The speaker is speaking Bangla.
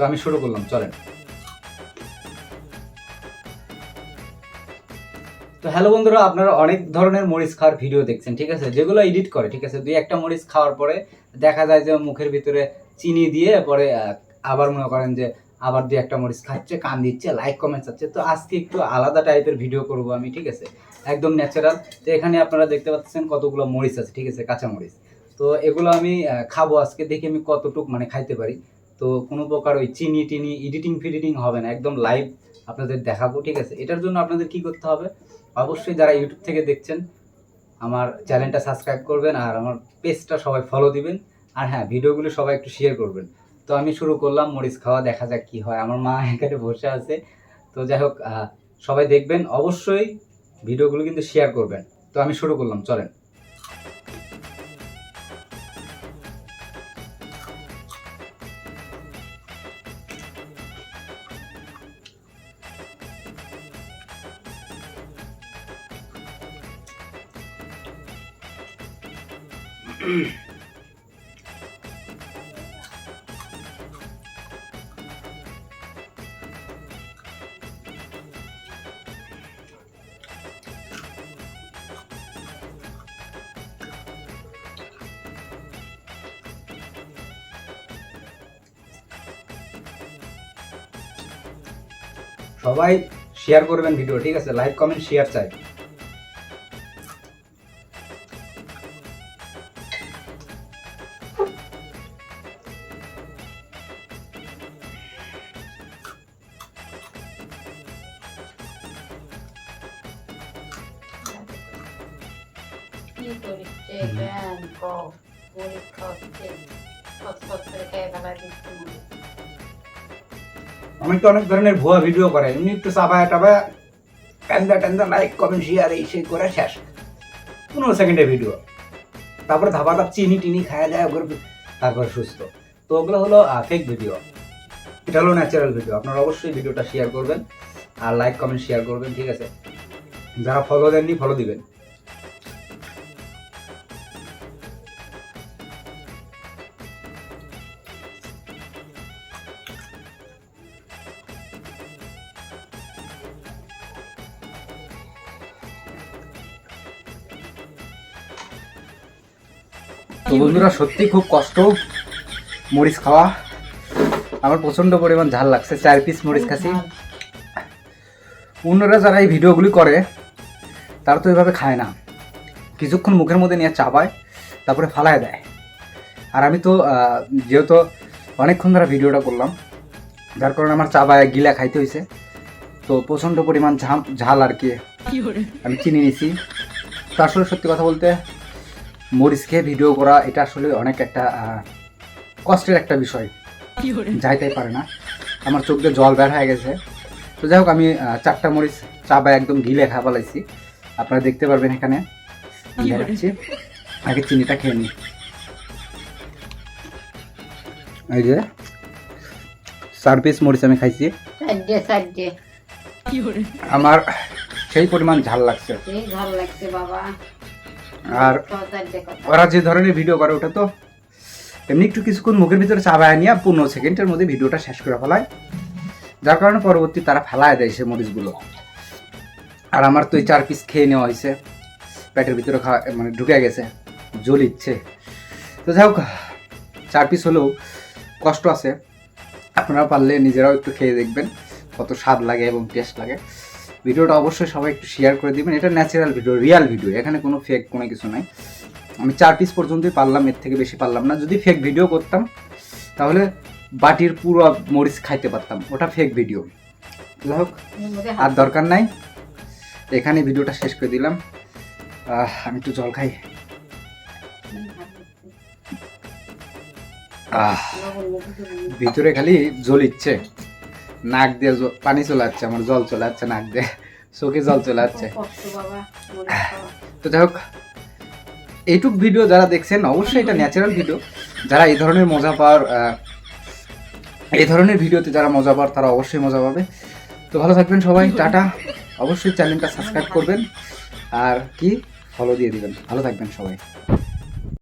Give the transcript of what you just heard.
তো আমি শুরু করলাম, চলেন। তো হ্যালো বন্ধুরা, আপনারা অনেক ধরনের মরিচ খাওয়ার ভিডিও দেখছেন, ঠিক আছে? যেগুলো এডিট করে, ঠিক আছে? দুই একটা মরিচ খাওয়ার পরে দেখা যায় যে মুখের ভিতরে চিনি দিয়ে পরে আবার মনে করেন যে আবার দুই একটা মরিচ খাচ্ছে, কান দিচ্ছে লাইক কমেন্ট চাচ্ছে। তো আজকে একটু আলাদা টাইপের ভিডিও করব আমি, ঠিক আছে? একদম ন্যাচারাল তো এখানে আপনারা দেখতে পাচ্ছেন কতগুলো মরিচ আছে, ঠিক আছে? কাঁচা মরিচ। তো এগুলো আমি খাব আজকে, দেখি আমি কতটুক মানে খাইতে পারি। তো কোনো প্রকার ওই চিনি টিনি এডিটিং ফিডিটিং হবে না, একদম লাইভ আপনাদের দেখাবো, ঠিক আছে? এটার জন্য আপনাদের কি করতে হবে? অবশ্যই যারা ইউটিউব থেকে দেখছেন, আমার চ্যানেলটা সাবস্ক্রাইব করবেন আর আমার পেজটা সবাই ফলো দিবেন। আর হ্যাঁ ভিডিওগুলো সবাই একটু শেয়ার করবেন। তো আমি শুরু করলাম, মরিচ খাওয়া, দেখা যাক কি হয়। আমার মা এখানে বসে আছে। তো যাই হোক সবাই দেখবেন। অবশ্যই ভিডিওগুলো কিন্তু শেয়ার করবেন। তো আমি শুরু করলাম, চলেন। সবাই শেয়ার করবেন ভিডিও ঠিক আছে? লাইক কমেন্ট শেয়ার চাই। কি পরীক্ষা হচ্ছে হয়। আমি তো অনেক ধরনের ভুয়া ভিডিও করে। এমনি একটু চাবায় টাবায় টান্দা টান্দা লাইক কমেন্ট শেয়ার এই সেই করে শেষ। পনেরো সেকেন্ডের ভিডিও তারপরে ধাপা ধাপ চিনি টিনি খাওয়া যায় ওগুলো তারপর সুস্থ। তো ওগুলো হলো ফেক ভিডিও এটা হলো ন্যাচারাল ভিডিও আপনারা অবশ্যই ভিডিওটা শেয়ার করবেন। আর লাইক কমেন্ট শেয়ার করবেন ঠিক আছে? যারা ফলো দেননি ফলো দিবেন। তো বন্ধুরা সত্যি খুব কষ্ট। মরিচ খাওয়া। আমার প্রচণ্ড পরিমাণ ঝাল লাগছে। চার পিস মরিচ খাসি অন্যরা যারা এই ভিডিওগুলি করে তারা তো এভাবে খায় না। কিছুক্ষণ মুখের মধ্যে নিয়ে চাবায় তারপরে ফালায় দেয়। আর আমি তো যেহেতু অনেকক্ষণ ধরে ভিডিওটা করলাম যার কারণে আমার চাবায় গিলা খাইতে হয়েছে তো প্রচণ্ড পরিমাণ ঝাম ঝাল আর কি। আমি চিনি নিছি। তো আসলে সত্যি কথা বলতে মরিচ খেয়ে ভিডিও করা এটা আসলে অনেক একটা কষ্টের একটা বিষয়। যাইতেই পারে না। আমার চোখ দিয়ে জল বের হয়ে গেছে। তো যাই হোক আমি চারটা মরিচ চাবায় একদম গিলে খা ফেলাইছি আপনারা দেখতে পারবেন এখানে। আগে চিনিটা খেয়ে নিই। এই যে চার পিস মরিচ আমি খাইছি। আমার সেই পরিমাণ ঝাল লাগছে। ভালো লাগছে বাবা। আর ওরা যে ধরনের ভিডিও করে, ওটা তো এমনি একটু কিছুক্ষণ মুখের ভিতরে চাবায় নিয়ে পনেরো সেকেন্ডের মধ্যে ভিডিওটা শেষ করে ফেলায়। যার কারণে পরবর্তী তারা ফেলায় দেয় সে মরিচগুলো। আর আমার তো এই চার পিস খেয়ে নেওয়া হয়েছে। পেটের ভিতরে খাওয়া মানে ঢুকে গেছে জল ইচ্ছে তো যাই হোক, চার পিস হলেও কষ্ট আছে। আপনারা পারলে নিজেরাও একটু খেয়ে দেখবেন কত স্বাদ লাগে এবং টেস্ট লাগে। ভিডিওটা অবশ্যই সবাই একটু শেয়ার করে দিবেন। এটা ন্যাচারাল ভিডিও রিয়াল ভিডিও এখানে কোনো ফেক কোনো কিছু নাই। আমি চার পিস পর্যন্তই পারলাম, এর থেকে বেশি পারলাম না। যদি ফেক ভিডিও করতাম, তাহলে বাটির পুরো মরিচ খাইতে পারতাম। ওটা ফেক ভিডিও যাই হোক, আর দরকার নাই। এখানে ভিডিওটা শেষ করে দিলাম। আমি একটু জল খাই। ভিতরে খালি জল ইচ্ছে নাক দিয়ে পানি চলে যাচ্ছে আমার জল চলে যাচ্ছে নাক দিয়ে। চোখে জল চলে যাচ্ছে। তো যাই হোক এইটুক ভিডিও যারা দেখছেন অবশ্যই এটা ন্যাচারাল ভিডিও যারা এই ধরনের মজা পাওয়ার এই ধরনের ভিডিওতে যারা মজা পাওয়ার তারা অবশ্যই মজা পাবে। তো ভালো থাকবেন সবাই টাটা। অবশ্যই চ্যানেলটা সাবস্ক্রাইব করবেন। আর কি? ফলো দিয়ে দিবেন। ভালো থাকবেন সবাই।